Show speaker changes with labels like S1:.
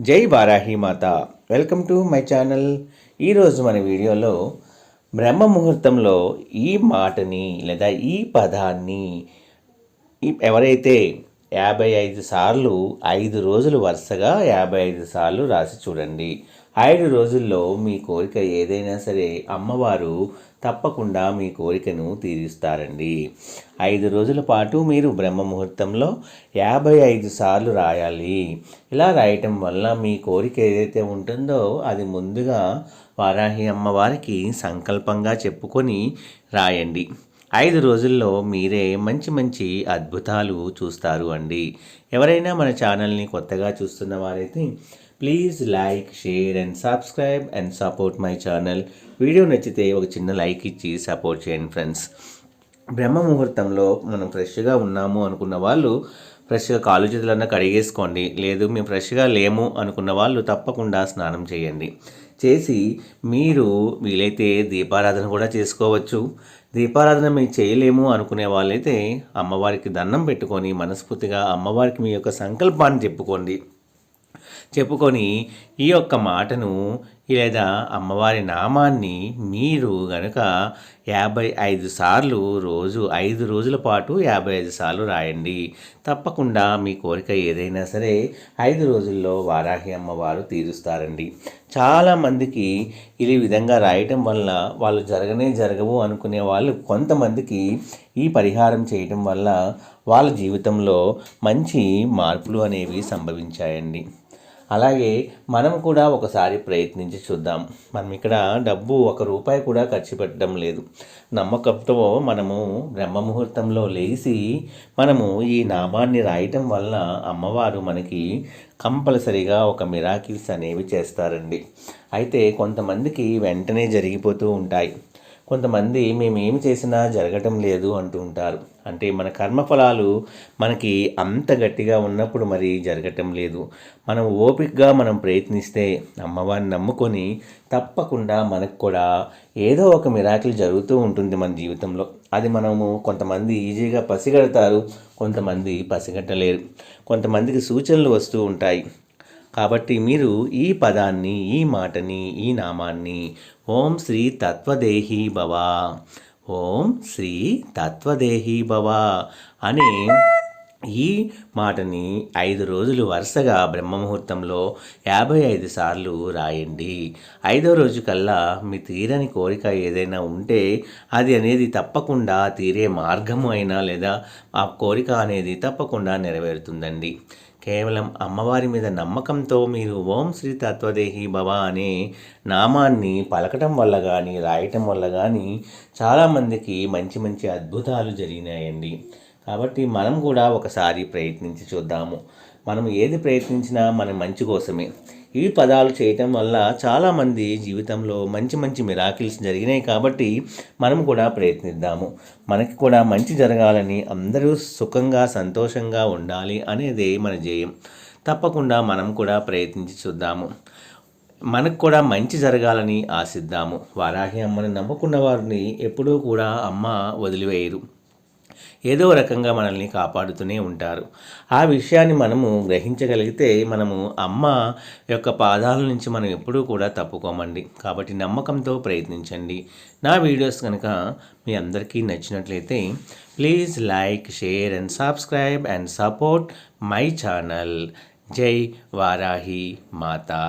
S1: జై వారాహి మాత. Welcome to my channel. ఈరోజు మన వీడియోలో బ్రహ్మ ముహూర్తంలో ఈ మాటని లేదా ఈ పదాన్ని ఈ- ఎవరైతే యాభై ఐదు సార్లు ఐదు రోజులు వరుసగా యాభై ఐదు సార్లు రాసి చూడండి. ఐదు రోజుల్లో మీ కోరిక ఏదైనా సరే అమ్మవారు తప్పకుండా మీ కోరికను తీరుస్తారండి. ఐదు రోజుల పాటు మీరు బ్రహ్మ ముహూర్తంలో యాభై ఐదు సార్లు రాయాలి. ఇలా రాయటం వల్ల మీ కోరిక ఏదైతే ఉంటుందో అది ముందుగా వారాహి అమ్మవారికి సంకల్పంగా చెప్పుకొని రాయండి. ఐదు రోజుల్లో మీరే మంచి మంచి అద్భుతాలు చూస్తారు అండి. ఎవరైనా మన ఛానల్ని కొత్తగా చూస్తున్న వారైతే please like share and subscribe and support my channel. Video నచ్చితే ఒక చిన్న లైక్ ఇచ్చి సపోర్ట్ చేయండి ఫ్రెండ్స్. బ్రహ్మ ముహూర్తంలో మనం ఫ్రెష్గా ఉన్నాము అనుకున్న వాళ్ళు ఫ్రెష్గా కాలు చేతులన్నా కడిగేసుకోండి. లేదు మేము ఫ్రెష్గా లేము అనుకున్న వాళ్ళు తప్పకుండా స్నానం చేయండి. చేసి మీరు వీలైతే దీపారాధన కూడా చేసుకోవచ్చు. దీపారాధన మేము చేయలేము అనుకునే వాళ్ళైతే అమ్మవారికి దండం పెట్టుకొని మనస్ఫూర్తిగా అమ్మవారికి మీ యొక్క సంకల్పాన్ని చెప్పుకోండి. చెప్పుకొని ఈ యొక్క మాటను లేదా అమ్మవారి నామాన్ని మీరు గనుక యాభై ఐదు సార్లు రోజు ఐదు రోజుల పాటు యాభై ఐదు సార్లు రాయండి. తప్పకుండా మీ కోరిక ఏదైనా సరే ఐదు రోజుల్లో వారాహి అమ్మవారు తీరుస్తారండి. చాలామందికి ఈ విధంగా రాయటం వల్ల వాళ్ళు జరగనే జరగవు అనుకునే వాళ్ళు కొంతమందికి ఈ పరిహారం చేయటం వల్ల వాళ్ళ జీవితంలో మంచి మార్పులు అనేవి సంభవించాయండి. అలాగే మనం కూడా ఒకసారి ప్రయత్నించి చూద్దాం. మనం ఇక్కడ డబ్బు ఒక రూపాయి కూడా ఖర్చు పెట్టడం లేదు. నమ్మకంతో మనము బ్రహ్మ ముహూర్తంలో లేచి మనము ఈ నామాన్ని రాయటం వల్ల అమ్మవారు మనకి కంపల్సరిగా ఒక మిరాకిల్స్ అనేవి చేస్తారండి. అయితే కొంతమందికి వెంటనే జరిగిపోతూ ఉంటాయి. కొంతమంది మేము ఏమి చేసినా జరగటం లేదు అంటూ ఉంటారు అంటే మన కర్మఫలాలు మనకి అంత గట్టిగా ఉన్నప్పుడు మరి జరగటం లేదు. మనం ఓపికగా మనం ప్రయత్నిస్తే అమ్మవారిని నమ్ముకొని తప్పకుండా మనకు కూడా ఏదో ఒక మిరాకిల్ జరుగుతూ ఉంటుంది మన జీవితంలో. అది మనము కొంతమంది ఈజీగా పసిగడతారు కొంతమంది పసిగట్టలేరు. కొంతమందికి సూచనలు వస్తూ ఉంటాయి. కాబట్టి మీరు ఈ పదాన్ని ఈ మాటని ఈ నామాన్ని ఓం శ్రీ తత్వదేహి భవ. ఓం శ్రీ తత్వదేహీ భవ అనే ఈ మాటని ఐదు రోజులు వరుసగా బ్రహ్మముహూర్తంలో యాభై ఐదు సార్లు రాయండి. ఐదో రోజు కల్లా మీ తీరని కోరిక ఏదైనా ఉంటే అది అనేది తప్పకుండా తీరే మార్గము అయినా లేదా ఆ కోరిక అనేది తప్పకుండా నెరవేరుతుందండి. కేవలం అమ్మవారి మీద నమ్మకంతో మీరు ఓం శ్రీ తత్వదేహి భవ అనే నామాన్ని పలకటం వల్ల కానీ రాయటం వల్ల కానీ చాలామందికి మంచి మంచి అద్భుతాలు జరిగినాయండి. కాబట్టి మనం కూడా ఒకసారి ప్రయత్నించి చూద్దాము. మనం ఏది ప్రయత్నించినా మన మంచి కోసమే. ఈ పదాలు చేయటం వల్ల చాలామంది జీవితంలో మంచి మంచి మిరాకిల్స్ జరిగినాయి కాబట్టి మనం కూడా ప్రయత్నిద్దాము. మనకి కూడా మంచి జరగాలని అందరూ సుఖంగా సంతోషంగా ఉండాలి అనేదే మన ధ్యేయం. తప్పకుండా మనం కూడా ప్రయత్నించి చూద్దాము. మనకు కూడా మంచి జరగాలని ఆశిద్దాము. వారాహి అమ్మని నమ్ముకున్న వారిని ఎప్పుడూ కూడా అమ్మ వదిలివేయరు ఏదో రకంగా మనల్ని కాపాడుతూనే ఉంటారు. ఆ విషయాన్ని మనము గ్రహించగలిగితే మనము అమ్మ యొక్క పాదాల నుంచి మనం ఎప్పుడూ కూడా తప్పుకోమండి. కాబట్టి నమ్మకంతో ప్రయత్నించండి. నా వీడియోస్ కనుక మీ అందరికీ నచ్చినట్లయితే please like share and subscribe and support my channel. జై వారాహి మాతా.